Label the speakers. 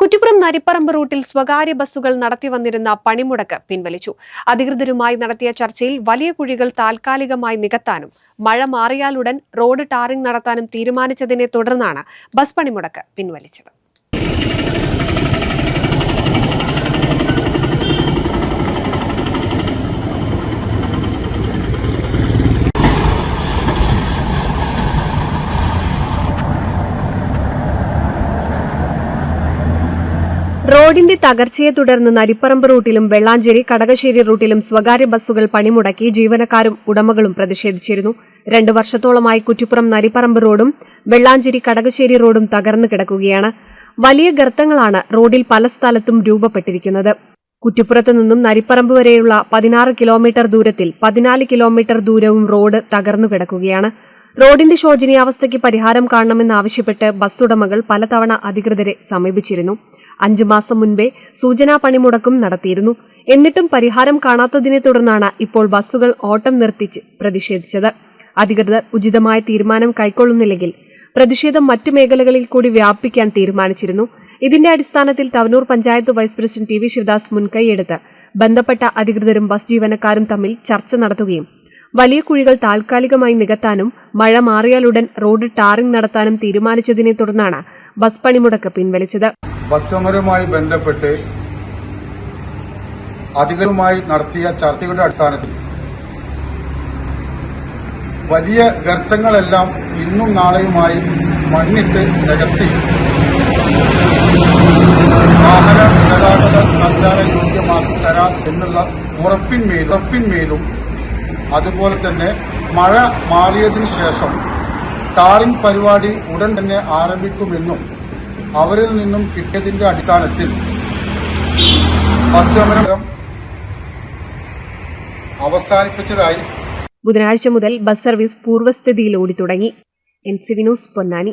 Speaker 1: കുറ്റിപ്പുറം നരിപ്പറമ്പ് റൂട്ടിൽ സ്വകാര്യ ബസ്സുകൾ നടത്തി വന്നിരുന്ന പണിമുടക്ക് പിൻവലിച്ചു. അധികൃതരുമായി നടത്തിയ ചർച്ചയിൽ വലിയ കുഴികൾ താൽക്കാലികമായി നികത്താനും മഴ മാറിയാലുടൻ റോഡ് ടാറിംഗ് നടത്താനും തീരുമാനിച്ചതിനെ തുടർന്നാണ് ബസ് പണിമുടക്ക് പിൻവലിച്ചത്. റോഡിന്റെ തകർച്ചയെ തുടർന്ന് നരിപ്പറമ്പ് റൂട്ടിലും വെള്ളാഞ്ചേരി കടകശ്ശേരി റൂട്ടിലും സ്വകാര്യ ബസ്സുകൾ പണിമുടക്കി ജീവനക്കാരും ഉടമകളും പ്രതിഷേധിച്ചിരുന്നു. രണ്ടു വർഷത്തോളമായി കുറ്റിപ്പുറം നരിപ്പറമ്പ് റോഡും വെള്ളാഞ്ചേരി കടകശ്ശേരി റോഡും തകർന്നു കിടക്കുകയാണ്. വലിയ ഗർത്തങ്ങളാണ് റോഡിൽ പല സ്ഥലത്തും രൂപപ്പെട്ടിരിക്കുന്നത്. കുറ്റിപ്പുറത്തു നിന്നും നരിപ്പറമ്പ് വരെയുള്ള പതിനാറ് കിലോമീറ്റർ ദൂരത്തിൽ പതിനാല് കിലോമീറ്റർ ദൂരവും റോഡ് തകർന്നു കിടക്കുകയാണ്. റോഡിന്റെ ശോചനീയാവസ്ഥയ്ക്ക് പരിഹാരം കാണണമെന്നാവശ്യപ്പെട്ട് ബസ് ഉടമകൾ പലതവണ അധികൃതരെ സമീപിച്ചിരുന്നു. അഞ്ചു മാസം മുൻപേ സൂചനാ പണിമുടക്കും നടത്തിയിരുന്നു. എന്നിട്ടും പരിഹാരം കാണാത്തതിനെ തുടർന്നാണ് ഇപ്പോൾ ബസ്സുകൾ ഓട്ടം നിർത്തിച്ച് പ്രതിഷേധിച്ചത്. അധികൃതർ ഉചിതമായ തീരുമാനം കൈക്കൊള്ളുന്നില്ലെങ്കിൽ പ്രതിഷേധം മറ്റു മേഖലകളിൽ കൂടി വ്യാപിക്കാൻ തീരുമാനിച്ചിരുന്നു. ഇതിന്റെ അടിസ്ഥാനത്തിൽ Thavanur panchayat vice president T V Sivadas മുൻകൈയെടുത്ത് ബന്ധപ്പെട്ട അധികൃതരും ബസ് ജീവനക്കാരും തമ്മിൽ ചർച്ച നടത്തുകയും വലിയ കുഴികൾ താൽക്കാലികമായി നികത്താനും മഴ മാറിയാലുടൻ റോഡ് ടാറിംഗ് നടത്താനും തീരുമാനിച്ചതിനെ തുടർന്നാണ് ബസ് പണിമുടക്ക് പിൻവലിച്ചത്.
Speaker 2: ബസ് സമരവുമായി ബന്ധപ്പെട്ട് അധികൃതരുമായി നടത്തിയ ചർച്ചകളുടെ അടിസ്ഥാനത്തിൽ വലിയ ഗർത്തങ്ങളെല്ലാം ഇന്നും നാളെയുമായി മണ്ണിട്ട് നികത്തി. വാഹന ഗതാഗത സഞ്ചാര യോഗ്യമാക്കി തരാം എന്നുള്ള ഉറപ്പിന്മേൽ ഉറപ്പിന്മേലും അതുപോലെ തന്നെ മഴ മാറിയതിനു ശേഷം ടാറിംഗ് പരിപാടി ഉടൻ തന്നെ ആരംഭിക്കുമെന്നും അവരിൽ നിന്നും കിട്ടിയതിന്റെ അടിസ്ഥാനത്തിൽ അവസാനിപ്പിച്ചതായി
Speaker 1: ബുധനാഴ്ച മുതൽ ബസ് സർവീസ് പൂർവസ്ഥിതിയിൽ ഓടി തുടങ്ങി എൻ സി വിനോസ് Ponnani.